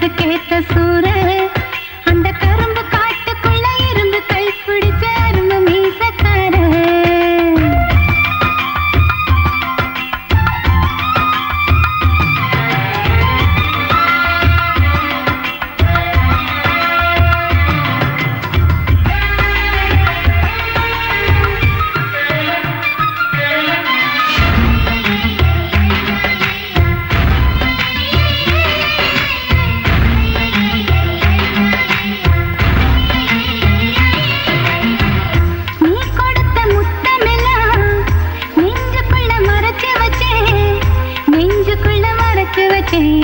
हट के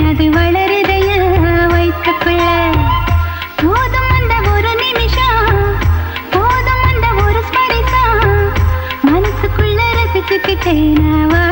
அது வளருதையா வயிற்றுக்குள்ள போதும் அந்த ஒரு நிமிஷம் போதும் அந்த ஒரு ஸ்பரிசா மனசுக்குள்ள ரசிச்சுக்கிட்டேனாவா